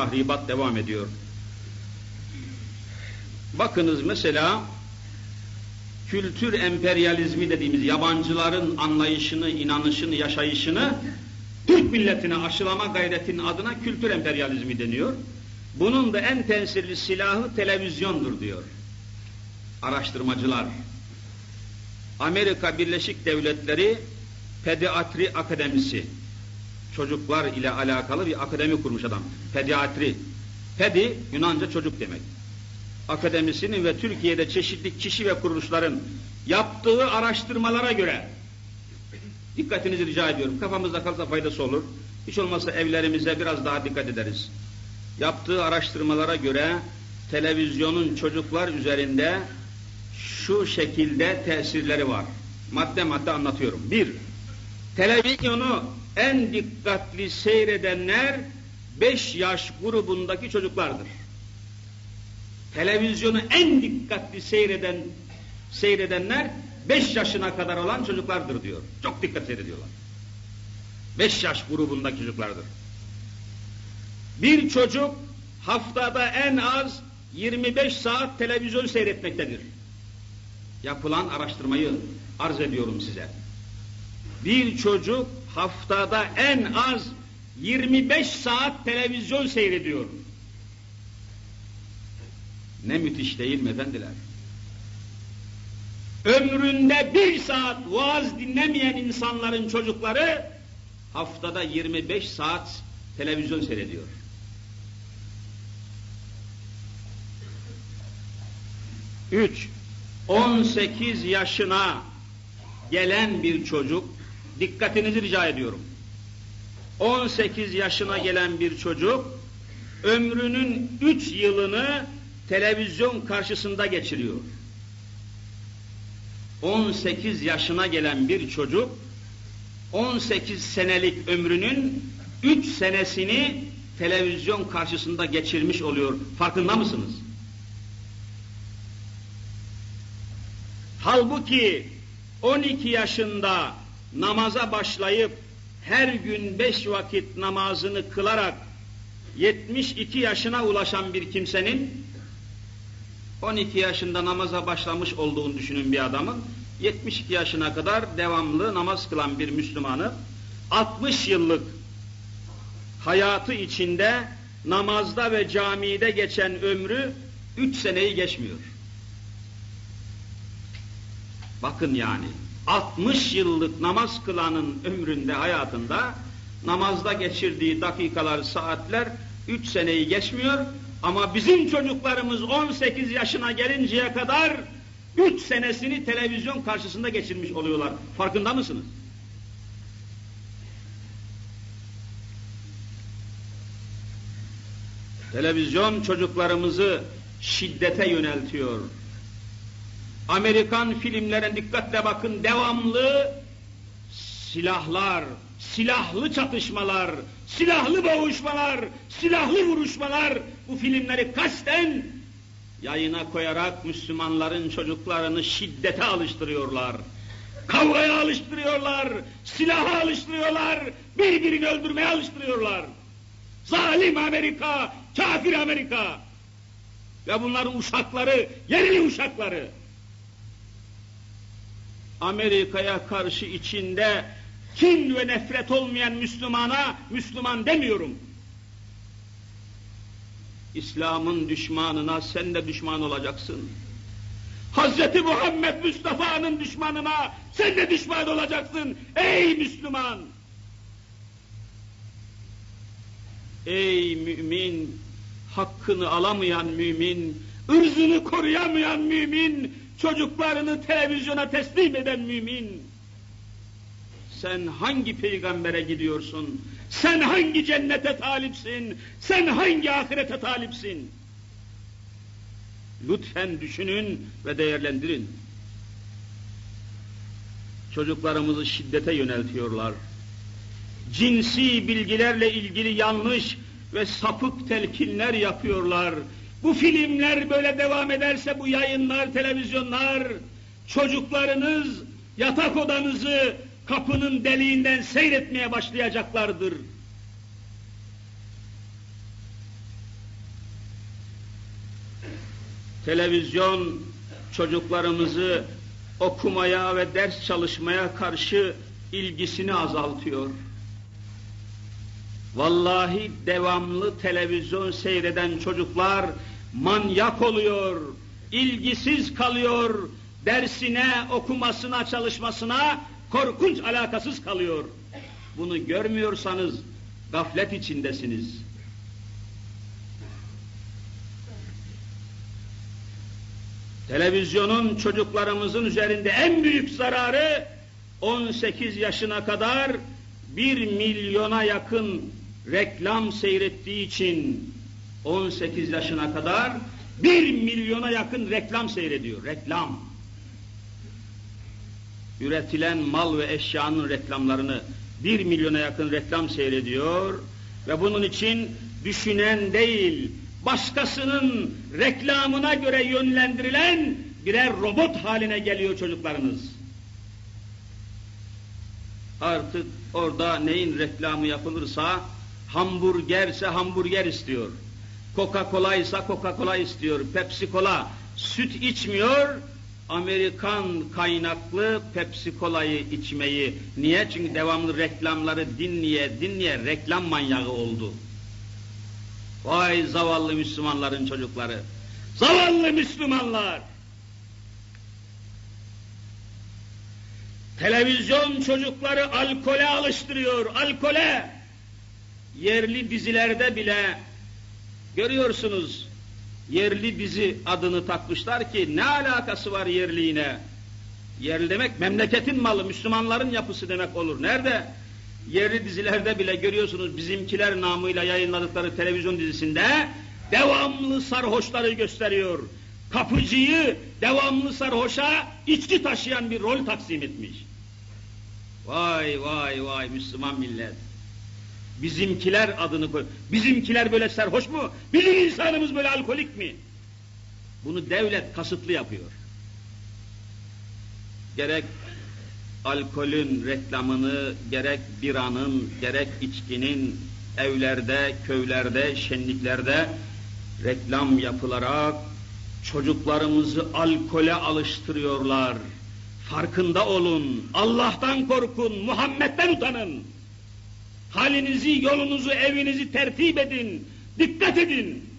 tahribat devam ediyor. Bakınız mesela kültür emperyalizmi dediğimiz yabancıların anlayışını, inanışını, yaşayışını Türk milletine aşılama gayretinin adına kültür emperyalizmi deniyor. Bunun da en tesirli silahı televizyondur diyor. Araştırmacılar. Amerika Birleşik Devletleri Pediatri Akademisi çocuklar ile alakalı bir akademi kurmuş adam. Pediatri. Pedi Yunanca çocuk demek. Akademisinin ve Türkiye'de çeşitli kişi ve kuruluşların yaptığı araştırmalara göre dikkatinizi rica ediyorum. Kafamızda kalsa faydası olur. Hiç olmazsa evlerimize biraz daha dikkat ederiz. Yaptığı araştırmalara göre televizyonun çocuklar üzerinde şu şekilde tesirleri var. Madde madde anlatıyorum. Bir, televizyonu en dikkatli seyredenler 5 yaş grubundaki çocuklardır. Televizyonu en dikkatli seyreden seyredenler 5 yaşına kadar olan çocuklardır diyor. Çok dikkat seyrediyorlar. 5 yaş grubundaki çocuklardır. Bir çocuk haftada en az 25 saat televizyon seyretmektedir. Yapılan araştırmayı arz ediyorum size. Bir çocuk haftada en az 25 saat televizyon seyrediyor. Ne müthiş değil mi efendiler? Ömründe bir saat vaaz dinlemeyen insanların çocukları haftada 25 saat televizyon seyrediyor. Üç, 18 yaşına gelen bir çocuk, dikkatinizi rica ediyorum. 18 yaşına gelen bir çocuk, ömrünün 3 yılını televizyon karşısında geçiriyor. 18 yaşına gelen bir çocuk, 18 senelik ömrünün 3 senesini televizyon karşısında geçirmiş oluyor. Farkında mısınız? Halbuki 12 yaşında namaza başlayıp her gün beş vakit namazını kılarak 72 yaşına ulaşan bir kimsenin 12 yaşında namaza başlamış olduğunu düşünün bir adamın 72 yaşına kadar devamlı namaz kılan bir Müslümanı 60 yıllık hayatı içinde namazda ve camide geçen ömrü 3 seneyi geçmiyor. Bakın yani 60 yıllık namaz kılanın ömründe hayatında namazda geçirdiği dakikalar, saatler 3 seneyi geçmiyor ama bizim çocuklarımız 18 yaşına gelinceye kadar 3 senesini televizyon karşısında geçirmiş oluyorlar. Farkında mısınız? Televizyon çocuklarımızı şiddete yöneltiyor. Amerikan filmlerine dikkatle bakın devamlı silahlar, silahlı çatışmalar, silahlı boğuşmalar, silahlı vuruşmalar bu filmleri kasten yayına koyarak Müslümanların çocuklarını şiddete alıştırıyorlar. Kavgaya alıştırıyorlar, silaha alıştırıyorlar, birbirini öldürmeye alıştırıyorlar. Zalim Amerika, kafir Amerika ve bunların uşakları, yerli uşakları. Amerika'ya karşı içinde kin ve nefret olmayan Müslümana Müslüman demiyorum. İslam'ın düşmanına sen de düşman olacaksın. Hazreti Muhammed Mustafa'nın düşmanına sen de düşman olacaksın. Ey Müslüman! Ey mümin! Hakkını alamayan mümin, ırzını koruyamayan mümin, çocuklarını televizyona teslim eden mümin, sen hangi peygambere gidiyorsun? Sen hangi cennete talipsin? Sen hangi ahirete talipsin? Lütfen düşünün ve değerlendirin. Çocuklarımızı şiddete yöneltiyorlar. Cinsi bilgilerle ilgili yanlış ve sapık telkinler yapıyorlar. Bu filmler böyle devam ederse bu yayınlar, televizyonlar çocuklarınız yatak odanızı kapının deliğinden seyretmeye başlayacaklardır. Televizyon çocuklarımızı okumaya ve ders çalışmaya karşı ilgisini azaltıyor. Vallahi devamlı televizyon seyreden çocuklar manyak oluyor, ilgisiz kalıyor, dersine, okumasına, çalışmasına korkunç alakasız kalıyor. Bunu görmüyorsanız gaflet içindesiniz. Televizyonun çocuklarımızın üzerinde en büyük zararı 18 yaşına kadar 1 milyona yakın reklam seyrettiği için 18 yaşına kadar 1 milyona yakın reklam seyrediyor. Reklam. Üretilen mal ve eşyanın reklamlarını 1 milyona yakın reklam seyrediyor ve bunun için düşünen değil, başkasının reklamına göre yönlendirilen birer robot haline geliyor çocuklarınız. Artık orada neyin reklamı yapılırsa hamburgerse hamburger istiyor. Coca-Cola ise Coca-Cola istiyor. Pepsi Cola süt içmiyor. Amerikan kaynaklı Pepsi Cola'yı içmeyi. Niye? Çünkü devamlı reklamları dinleye dinleye reklam manyağı oldu. Vay zavallı Müslümanların çocukları. Zavallı Müslümanlar. Televizyon çocukları alkole alıştırıyor, alkole. Yerli dizilerde bile görüyorsunuz, yerli dizi adını takmışlar ki ne alakası var yerliğine? Yerli demek memleketin malı, Müslümanların yapısı demek olur. Nerede? Yerli dizilerde bile görüyorsunuz bizimkiler namıyla yayınladıkları televizyon dizisinde devamlı sarhoşları gösteriyor. Kapıcıyı devamlı sarhoşa içki taşıyan bir rol taksim etmiş. Vay vay vay Müslüman millet. Bizimkiler adını koy. Bizimkiler böyle sarhoş mu? Bizim insanımız böyle alkolik mi? Bunu devlet kasıtlı yapıyor. Gerek alkolün reklamını, gerek biranın, gerek içkinin evlerde, köylerde, şenliklerde reklam yapılarak çocuklarımızı alkole alıştırıyorlar. Farkında olun, Allah'tan korkun, Muhammed'den utanın. Halinizi, yolunuzu, evinizi tertip edin, dikkat edin.